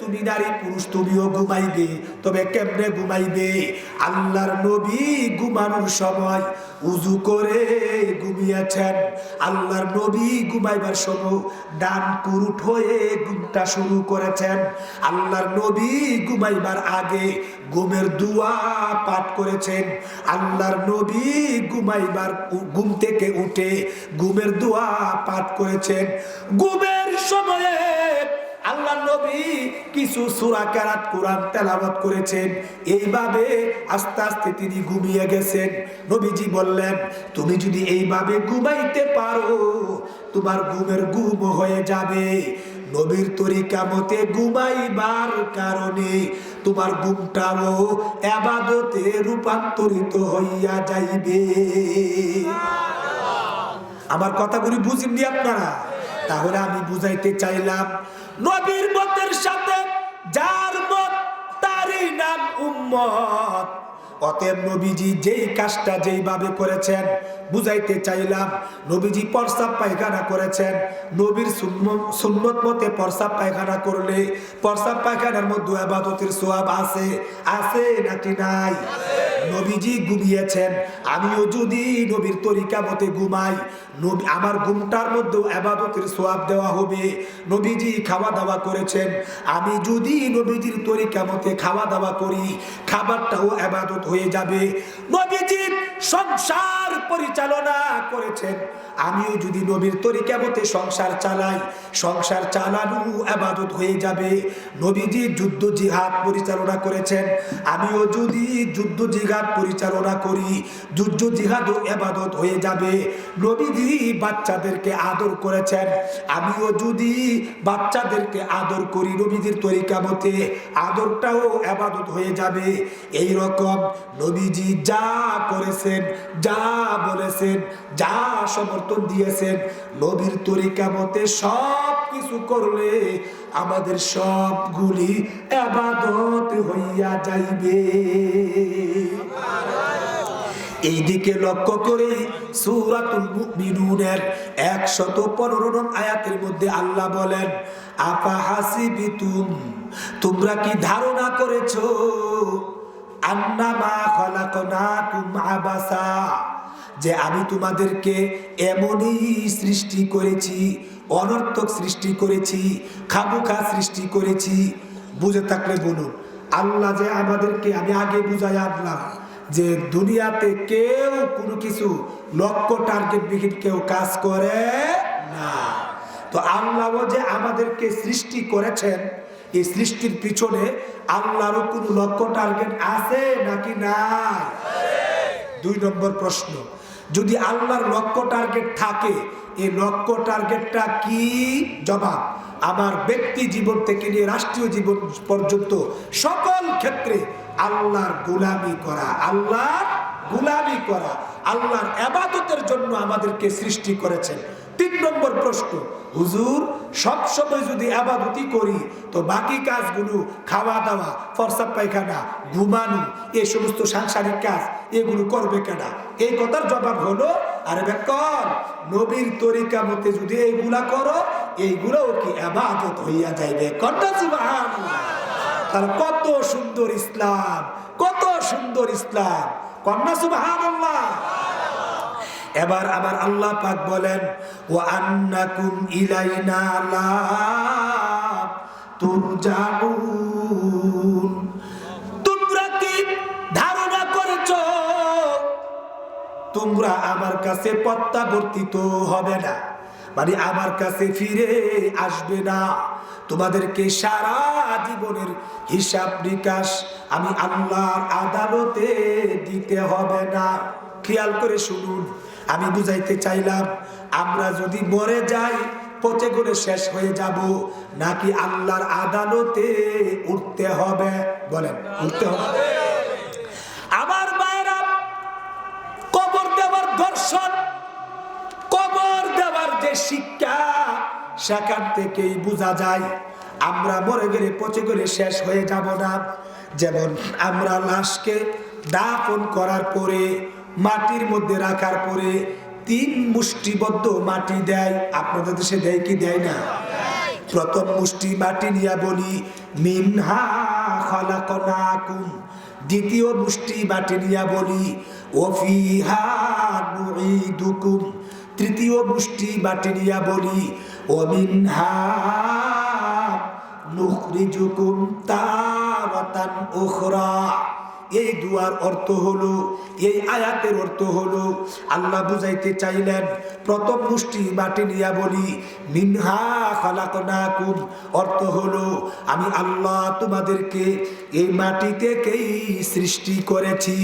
তুমি নারী পুরুষ, তুমিও ঘুমাইবে। তবে কেমনে ঘুমাইবে? আল্লাহর নবী ঘুমানোর সময় উজু করে ঘুমিয়েছেন। আল্লাহর নবী ঘুমাইবার সময় ডান পুরুট হয়ে ঘুমটা শুরু করেছেন। আল্লাহর নবী ঘুমাইবার আগে ঘুমের দুয়া পাঠ করেছেন। আল্লাহর নবী ঘুমাইবার ঘুম থেকে উঠে ঘুমের দোয়া পাঠ করেছেন। ঘুমের সময়ে আল্লাহ নবী কিছু সুরা কেরাত কোরআন তেলাওয়াত করেছেন। এইভাবে আস্তে আস্তে তিনি ঘুমিয়ে গেছেন। নবীজি বললেন, তুমি যদি এইভাবে ঘুমাইতে পারো, তোমার ঘুমের ঘুম হয়ে যাবে। নবীর তরিকা মতে ঘুমাইবার কারণে তোমার ঘুমটাও এবাদতে রূপান্তরিত হইয়া যাইবে। আমার কথাগুলি বুঝিনি আপনারা? তাহলে আমি বুঝাইতে চাইলাম নবীর মতের সাথে, যার মত তারই নাম উম্মত। অতএব নবীজি যেই কাজটা যেইভাবে করেছেন, বুঝাইতে চাইলাম, নবীজি প্রস্তাব পায়খানা করেছেন। নবীর সুন্নত মতে প্রস্তাব পায়খানা করলে, প্রস্তাব পায়খানার মধ্যে আবাদতের সোয়াব আছে আছে নাকি নাই? নবীজি ঘুমিয়েছেন। আমিও যদি নবীর তরিকা মতে ঘুমাই আমার ঘুমটার মধ্যেও আবাদতের সোয়াব দেওয়া হবে। নবীজি খাওয়া দাওয়া করেছেন। আমি যদি নবীজির তরিকা মতে খাওয়া দাওয়া করি, খাবারটাও আবাদত হয়ে যাবে। নবীজি সংসার পরিচালনা করেছেন। আমিও যদি নবীর তরিকা মতে সংসার চালাই, সংসার চালানো আবাদত হয়ে যাবে। নবীজি যুদ্ধ জিহাদ পরিচালনা করেছেন। আমিও যদি যুদ্ধ জিহাদ পরিচালনা করি, যুদ্ধ জিহাদও আবাদত হয়ে যাবে। নবীজি বাচ্চাদেরকে আদর করেছেন। আমিও যদি বাচ্চাদেরকে আদর করি নবীজির তরিকা মতে, আদরটাও আবাদত হয়ে যাবে। এই রকম নবীজি যা করেছেন, যা বলেছেন, যা সমর্থন দিয়েছেন, নবীর তরিকা মতে সব কিছু করলে আমাদের সবগুলি আবাদত হইয়া যাইবে। এই দিকে লক্ষ্য করে সূরাতুল মুমিনুনের 115 নং আয়াতের মধ্যে আল্লাহ বলেন আপা হাসিবিতুম তোমরা কি ধারণা করেছ যে আমি তোমাদেরকে এমনই সৃষ্টি করেছি, অনর্থক সৃষ্টি করেছি খাবুখা সৃষ্টি করেছি। বুঝে থাকলে বলুন, আল্লাহ যে আমাদেরকে আমি আগে বুঝাই আনলাম যে দুনিয়াতে কেউ কোনো কিছু লক্ষ্য টার্গেট বিহীন কেউ কাজ করে না। তো আল্লাহ যে আমাদেরকে সৃষ্টি করেছেন এই সৃষ্টির পিছনে আল্লাহরও কোনো লক্ষ্য টার্গেট আছে নাকি নাই? দুই নম্বর প্রশ্ন, যদি আল্লাহর লক্ষ্য টার্গেট থাকে, এই লক্ষ্য টার্গেটটা কি? জবাব, আমার ব্যক্তি জীবন থেকে নিয়ে রাষ্ট্রীয় জীবন পর্যন্ত সকল ক্ষেত্রে আল্লাহর গোলামি করা, আল্লাহর গোলামি করা, আল্লাহর আবাদতের জন্য আমাদেরকে সৃষ্টি করেছেন। তিন নম্বর প্রশ্ন, হুজুর সব সময় যদি আবাদতি করি, তো বাকি কাজগুলো খাওয়া দাওয়া ফরসাব পায়খানা, ঘুমানো এই সমস্ত সাংসারিক কাজ, এগুলো করবে কেনা এই কথার জবাব হলো, আরে বেকর, নবীর তরিকা মতে যদি এইগুলা করো, এইগুলোও কি আবাদত হইয়া যাইবে? কন্যা তাহলে কত সুন্দর ইসলাম, কত সুন্দর ইসলাম। কন্যা সুবহানাল্লাহ। এবার আবার আল্লাহ পাক বলেন ও আন্নাকুম ইলাইনা লা তুরজাউন। তোমরা কি ধারণা তোমরা আমার কাছে প্রত্যাবর্তিত হবে না মানে আমার কাছে ফিরে আসবে না। তোমাদেরকে সারা জীবনের হিসাব নিকাশ আমি আল্লাহর আদালতে দিতে হবে না। খেয়াল করে শুনুন আমি বুঝাইতে চাইলাম, আমরা যদি মরে যাই, পচে করে শেষ হয়ে যাব, নাকি আল্লাহর আদালতে উঠতে হবে? বলেন, উঠতে হবে। আমার মায়েরা কবর দেওয়ার দর্শন, কবর দেওয়ার যে শিক্ষা, সেখান থেকেই বোঝা যায়, আমরা মরে গেলে পচে গেলে শেষ হয়ে যাব না। যেমন আমরা লাশকে দাফন করার পরে মাটির মধ্যে রাখার পরে তিন মুষ্টিবদ্ধ মাটি দেয়। আপনাদের দেশে দেয় কি দেয় না? প্রথম মুষ্টি মাটি নিয়ে বলি, মিনহা খালাকনাকুম। দ্বিতীয় মুষ্টি মাটি নিয়ে বলি, ওফিহা নুঈদুকুম। তৃতীয় মুষ্টি মাটি নিয়ে বলি ও মিনহা নুখরিজুকুম তারাতান উখরা। এই দুয়ার অর্থ হলো, এই আয়াতের অর্থ হলো, আল্লাহ বুঝাইতে চাইলেন, প্রথম মুষ্টি মাটি নিয়া বলি, মিনহা খালাকনাকুম। অর্থ হলো, আমি আল্লাহ তোমাদেরকে এই মাটি থেকেই সৃষ্টি করেছি।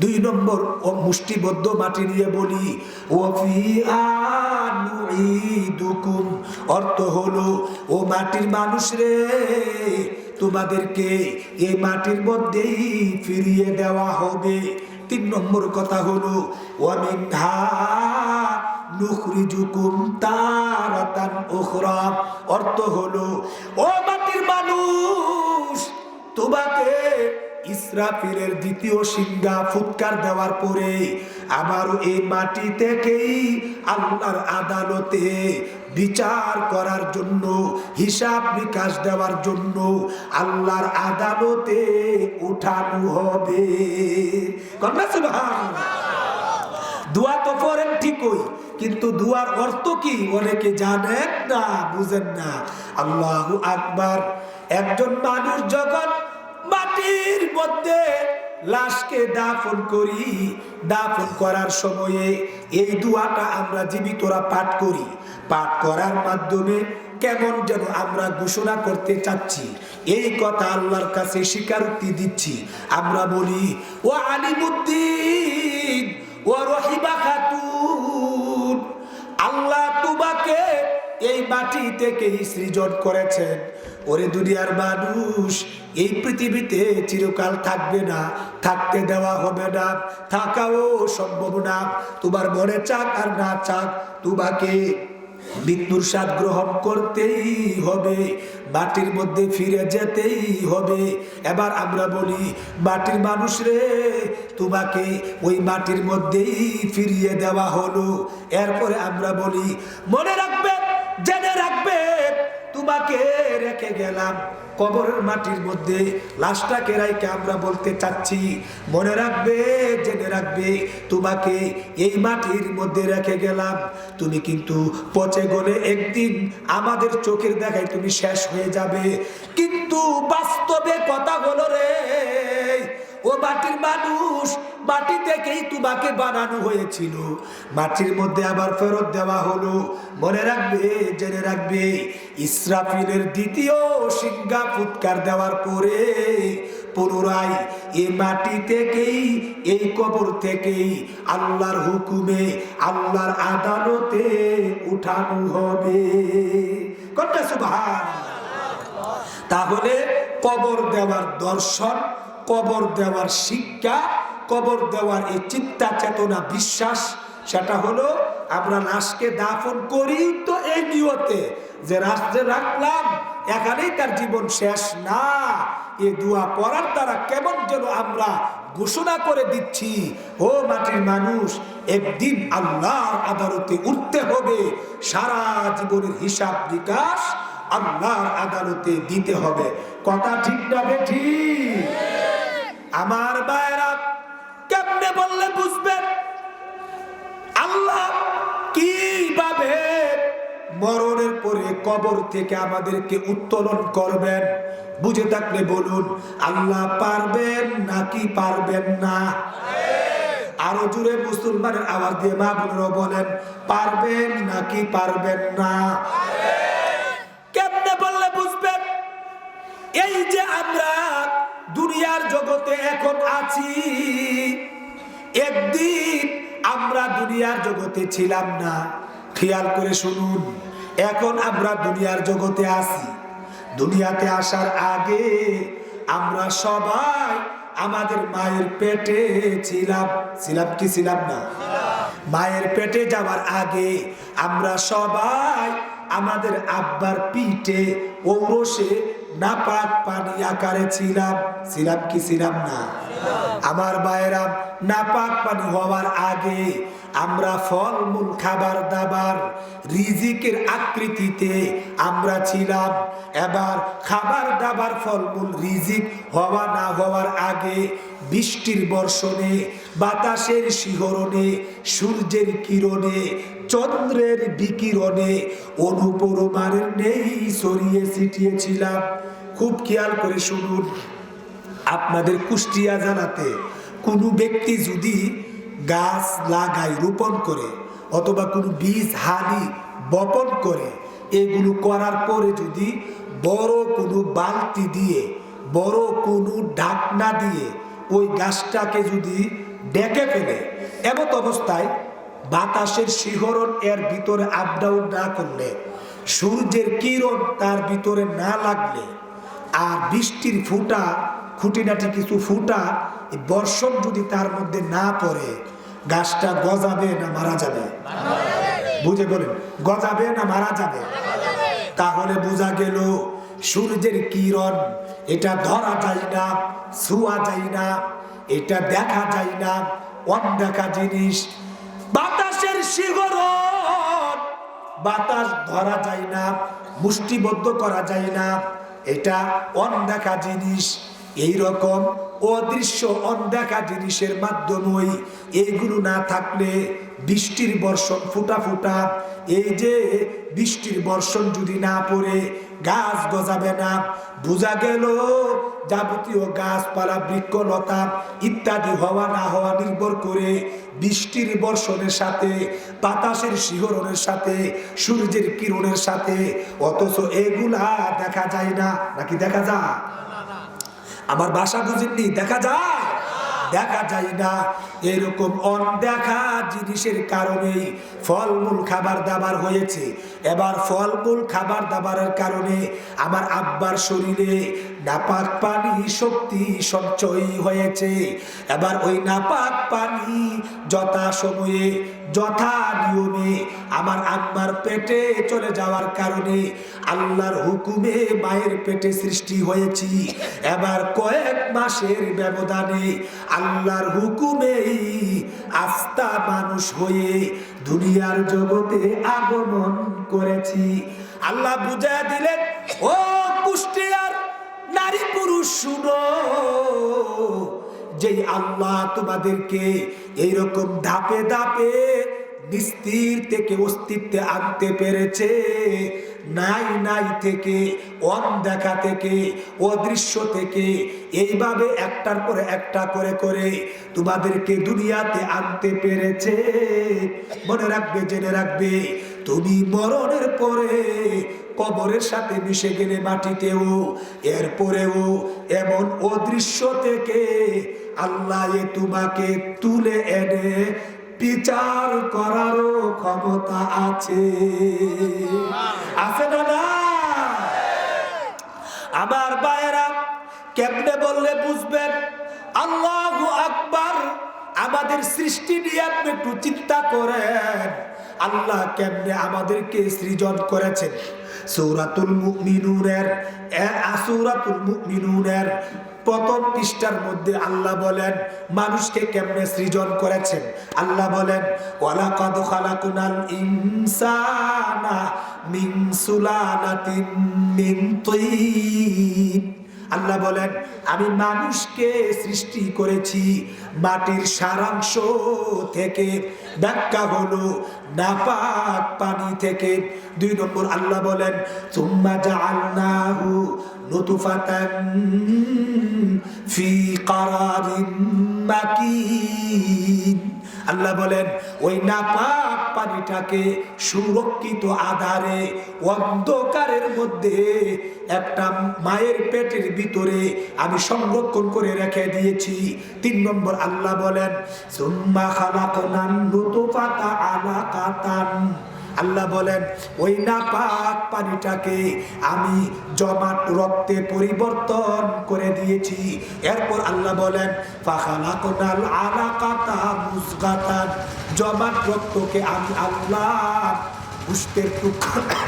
দুই নম্বর ও মুষ্টিবদ্ধ মাটি নিয়ে বলি, ও অর্থ হলো, ও মাটির মানুষ রে তোমাদেরকে এই মাটির মধ্যেই ফিরিয়ে দেওয়া হবে। তিন নম্বর কথা হলো, ওয়ামিনহা নুখরিজুকুম তারাতান অর্থ হলো, ও মাটির মানুষ, তোমাকে ইসরাফিলের দ্বিতীয় সিংহা ফুৎকার দেওয়ার পরে আবারও এই মাটি থেকেই আল্লাহর আদালতে বিচার করার জন্য, হিসাব বিকাশ দেওয়ার জন্য আল্লাহর আদালতে উঠানো হবে। কন্যা দোয়া তো পড়েন ঠিকই, কিন্তু দুয়ার অর্থ কি অনেকে জানেন না, বুঝেন না। আল্লাহ আকবার। একজন মানুষ যখন মাটির মধ্যে লাশকে দাফন করি, দাফন করার সময়ে এই দুয়াটা আমরা জীবিতরা পাঠ করি। পাঠ করার মাধ্যমে কেমন যেন আমরা ঘোষণা করতে চাচ্ছি। এই কথা আল্লাহর কাছে স্বীকারোক্তি দিচ্ছি। আমরা বলি ও আলিমুদ্দিন ও রহিবা খাতুন। আল্লাহ তোমাকে এই মাটি থেকেই সৃজন করেছেন। ওরে দুনিয়ার মানুষ, এই পৃথিবীতে চিরকাল থাকবে না, থাকতে দেওয়া হবে না, থাকাও সম্ভব না। তোমার মনে চাক আর না চাক, তোমাকে মৃত্যুর স্বাদ গ্রহণ করতেই হবে, মাটির মধ্যে ফিরে যেতেই হবে। এবার আমরা বলি, মাটির মানুষ রে, তোমাকে ওই মাটির মধ্যেই ফিরিয়ে দেওয়া হলো। এরপরে আমরা বলি, মনে রাখবে, জেনে রাখবে তোমাকে রেখে গেলাম। কবরের মাটির মধ্যে লাশটাকে রাইকে আমরা বলতে চাচ্ছি, মনে রাখবে, জেনে রাখবে, তোমাকে এই মাটির মধ্যে রেখে গেলাম। তুমি কিন্তু পচে গলে একদিন আমাদের চোখের দেখায় তুমি শেষ হয়ে যাবে। কিন্তু বাস্তবে কথা হলো রে ও মাটির মানুষ মাটি থেকেই তোমাকে বানানো হয়েছিল। মাটির মধ্যে আবার ফেরত দেওয়া হলো। মনে রাখবে, জেনে রাখবে, ইসরাফিলের দ্বিতীয় সিংহা ফুৎকার দেওয়ার পরে পুনরায় এই মাটি থেকেই, এই কবর থেকেই আল্লাহর হুকুমে, আল্লাহর আদালতে উঠানো হবে। কটা সুবহান তাহলে কবর দেওয়ার দর্শন কবর দেওয়ার শিক্ষা, কবর দেওয়ার এই চিন্তা, চেতনা, বিশ্বাস, সেটা হলো আমরা লাশকে দাফন করি তো এই নিয়তে যে রাষ্ট্রে রাখলাম, এখানেই তার জীবন শেষ না। এ দোয়া পড়ার দ্বারা কেমন যেন আমরা ঘোষণা করে দিচ্ছি, ও মাটির মানুষ, একদিন আল্লাহর আদালতে উঠতে হবে, সারা জীবনের হিসাব বিকাশ আল্লাহর আদালতে দিতে হবে। কথা ঠিক না বেঠি আমার বায়রা কেমনে বললে বুঝবেন আল্লাহ কীভাবে মরণের পরে কবর থেকে আমাদেরকে উত্তোলন করবেন? বুঝে থাকলে বলুন, আল্লাহ পারবেন নাকি পারবেন না? আরও জুড়ে মুসলমানের আওয়াজ দিয়ে মা বোনেরাও বলেন, পারবেন নাকি পারবেন না? কেমনে বললে বুঝবেন? এই যে আমরা দুনিয়ার জগতে এখন আছি। একদিন আমরা দুনিয়ার জগতে ছিলাম না। খেয়াল করে শুনুন, এখন আমরা দুনিয়ার জগতে আছি। দুনিয়াতে আসার আগে আমরা সবাই আমাদের মায়ের পেটে ছিলাম। ছিলাম কি ছিলাম না? মায়ের পেটে যাওয়ার আগে আমরা সবাই আমাদের আব্বার পিঠে ঔরসে নাপাক পানি আকারে ছিলাম। ছিলাম কি ছিলাম না। আমার বায়েরা নাপাক পানি হওয়ার আগে আমরা ফলমূল, খাবার, দাবার রিজিকের আকৃতিতে আমরা ছিলাম। এবার খাবার, দাবার, ফলমূল, রিজিক হওয়া, না হওয়ার আগে বৃষ্টির বর্ষণে, বাতাসের শিহরণে, সূর্যের কিরণে, চন্দ্রের বিকিরণে অনুপরমানের নেই সরিয়ে ছিটিয়েছিলাম খুব খেয়াল করে শুনুন, আপনাদের কুষ্টিয়া জানাতে কোনো ব্যক্তি যদি গাছ লাগাই রোপণ করে, অথবা কোনো বীজ হানি বপন করে, এগুলো করার পরে যদি বড় কোনো বালতি দিয়ে, বড় কোনো ঢাকনা দিয়ে ওই গাছটাকে যদি ডেকে ফেলে, এমত অবস্থায় বাতাসের শিহরণ এর ভিতরে আপ ডাউন না করলে, সূর্যের কিরণ তার ভিতরে না লাগলে, আর বৃষ্টির ফুটা খুঁটিনাটি কিছু ফুটা বর্ষণ যদি তার মধ্যে না পড়ে, গাছটা গজাবে না মারা যাবে? বুঝে বলেন, গজাবে না মারা যাবে? তাহলে বোঝা গেল, সূর্যের কিরণ, এটা ধরা যায় না, ছুয়া যায় না, এটা দেখা যায় না অনদেখা জিনিস। বাতাসের শিহরণ, বাতাস ধরা যায় না, মুষ্টিবদ্ধ করা যায় না, এটা অনদেখা জিনিস। এই রকম অদৃশ্য অনদেখা জিনিসের মাধ্যমেই এইগুলো না থাকলে বৃষ্টির বর্ষণ ফুটা ফুটা। এই যে বৃষ্টির বর্ষণ যদি না পড়ে, গাছ গজাবে না। বোঝা গেল যাবতীয় গাছপালা, বৃক্ষলতা ইত্যাদি হওয়া, না হওয়া নির্ভর করে বৃষ্টির বর্ষণের সাথে, বাতাসের শিহরণের সাথে, সূর্যের কিরণের সাথে। অথচ এগুলা দেখা যায় না। নাকি দেখা যায়? আমার বাসা বুঝেননি, দেখা যায়। দেখা যায় না। এরকম অনদেখা জিনিসের কারণেই ফলমূল খাবার দাবার হয়েছে। এবার ফলমূল খাবার দাবারের কারণে আমার আব্বার শরীরে নাপাক পানি শক্তি সঞ্চয় হয়েছে। এবার ওই নাপাক পানি যথা সময়ে, যথা নিয়মে আমার আব্বার পেটে চলে যাওয়ার কারণে আল্লাহর হুকুমে মায়ের পেটে সৃষ্টি হয়েছি। এবার কয়েক মাসের ব্যবধানে আল্লাহর হুকুমেই আস্থা মানুষ হয়ে দুনিয়ার জগতে আগমন করেছি। আল্লাহ বুঝা দিলেন, ও কুষ্টিয়ার নারী পুরুষ শুনো। যে আল্লাহ তোমাদেরকে এইরকম ধাপে ধাপে নিস্তির থেকে অস্তিত্বে আনতে পেরেছে, নাই নাই থেকে অনদেখা থেকে, অদৃশ্য থেকে, এইভাবে একটার পরে একটা করে করে তোমাদেরকে দুনিয়াতে আনতে পেরেছে। মনে রাখবে, জেনে রাখবে, তুমি মরণের পরে কবরের সাথে মিশে গেলে মাটিতেও, এরপরেও এমন অদৃশ্য থেকে আল্লাহ এ তোমাকে তুলে এনে বিচার করারও ক্ষমতা আছে। আছে না আমার বায়েরা কেমনে বললে বুঝবেন? আল্লাহ আকবার, আমাদের সৃষ্টি নিয়ে আপনি একটু চিন্তা করেন। আল্লাহ কেমনে আমাদেরকে সৃজন করেছেন? সৌরাতুল মুখ মিনুরের আসৌরাতুল মুখ মিনুরের প্রথম পৃষ্ঠার মধ্যে আল্লাহ বলেন, মানুষকে কেমনে সৃজন করেছেন? আল্লাহ বলেন, ওয়ালাকাদ খালাকুনাল ইনসানা মিন সুলালাতিন মিন তিন। আল্লাহ বলেন, আমি মানুষকে সৃষ্টি করেছি মাটির সারাংশ থেকে, ব্যাখ্যা হলো নাপাক পানি থেকে। দুই নম্বর আল্লাহ বলেন তুম্মা জাআলনাহু নুতফাতান ফি কারারিন মাকিন। আল্লাহ বলেন, ওই নাপাক পানিটাকে সুরক্ষিত আধারে, অন্ধকারের মধ্যে একটা মায়ের পেটের ভিতরে আমি সংরক্ষণ করে রেখে দিয়েছি। তিন নম্বর আল্লাহ বলেন, সুম্মা পাতা নুতফাতা আলাকাতান আল্লাহ বলেন, ওই নাপাক পানিটাকে আমি জমাট রক্তে পরিবর্তন করে দিয়েছি। এরপর আল্লাহ বলেন জমাট রক্তকে আমি আল্লাহ পুষ্পের টুকরা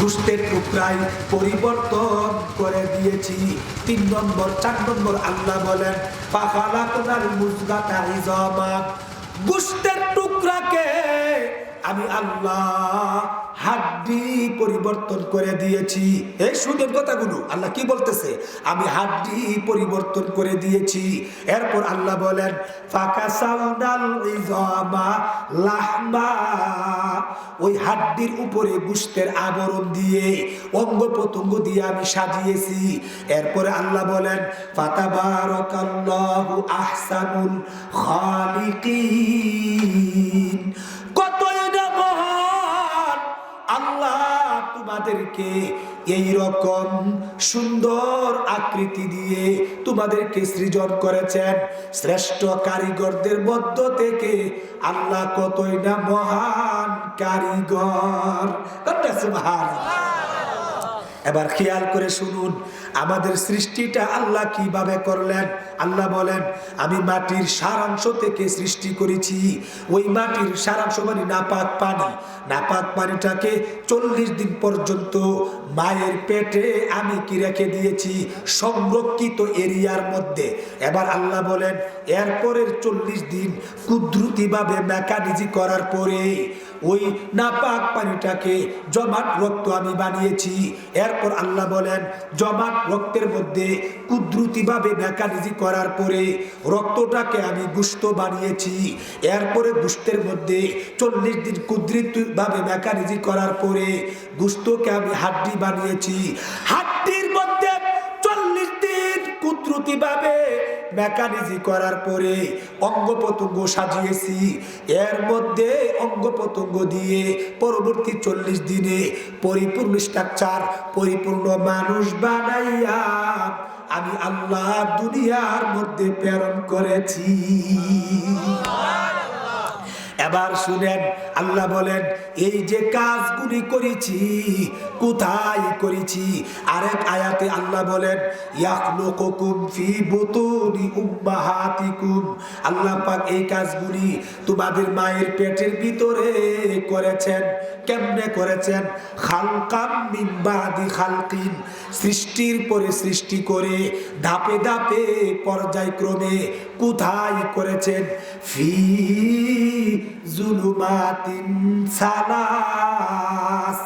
গুস্তের টুকরাই পরিবর্তন করে দিয়েছি। তিন নম্বর, চার নম্বর আল্লাহ বলেন পাখালা কোনার মুজগাতা ইজামা গুস্তের টুকরাকে আমি আল্লাহ হাড্ডি পরিবর্তন করে দিয়েছি। এই সুদের কথাগুলো আল্লাহ কি বলতেছে? আমি হাড্ডি পরিবর্তন করে দিয়েছি। এরপর আল্লাহ বলেন ওই হাড্ডির উপরে গুস্তের আবরণ দিয়ে অঙ্গ প্রত্যঙ্গ দিয়ে আমি সাজিয়েছি। এরপরে আল্লাহ বলেন, ফাতাবারাকাল্লাহু আহসানুল খালিকিন। তোমাদেরকে এই রকম সুন্দর আকৃতি দিয়ে তোমাদেরকে সৃজন করেছেন শ্রেষ্ঠ কারিগরদের মধ্য থেকে আল্লাহ কতই না মহান কারিগর। মহান এবার খেয়াল করে শুনুন, আমাদের সৃষ্টিটা আল্লাহ কীভাবে করলেন? আল্লাহ বলেন, আমি মাটির সারাংশ থেকে সৃষ্টি করেছি। ওই মাটির সারাংশ মানে নাপাক পানি। নাপাক পানিটাকে চল্লিশ দিন পর্যন্ত মায়ের পেটে আমি কি রেখে দিয়েছি? সংরক্ষিত এরিয়ার মধ্যে। এবার আল্লাহ বলেন, এরপরের চল্লিশ দিন কুদ্রুতিভাবে মেকানিজি করার পরে ওই নাপাক পানিটাকে জমাট রক্ত আমি বানিয়েছি। এরপর আল্লাহ বলেন, জমাট রক্তের মধ্যে কুদ্রুতিভাবে মেকানিজি করার পরে রক্তটাকে আমি গুস্ত বানিয়েছি। এরপরে গুস্তের মধ্যে চল্লিশ দিন কুদ্রিতভাবে মেকানিজি করার পরে গুস্তকে আমি হাড্ডি বানিয়েছি। হাড্ডির মধ্যে চল্লিশ দিন কুদ্রুতিভাবে মেকানিজি করার পরে অঙ্গ প্রত্যঙ্গ সাজিয়েছি। এর মধ্যে অঙ্গ প্রত্যঙ্গ দিয়ে পরবর্তী চল্লিশ দিনে পরিপূর্ণ স্ট্রাকচার পরিপূর্ণ মানুষ বানাইয়া আমি আল্লাহ দুনিয়ার মধ্যে প্রেরণ করেছি। এবার শুনেন, আল্লাহ বলেন, এই যে কাজগুলি করেছি, কোথায় করেছি? আরেক আয়াতে আল্লাহ বলেন আল্লাহ পাক এই কাজগুলি তোমাদের মায়ের পেটের ভিতরে করেছেন। কেমনে করেছেন? খালকাম খালকিন। সৃষ্টির পরে সৃষ্টি করে ধাপে ধাপে পর্যায়ক্রমে কোথায় করেছেন? ফি জুলুমাতিন সালাস।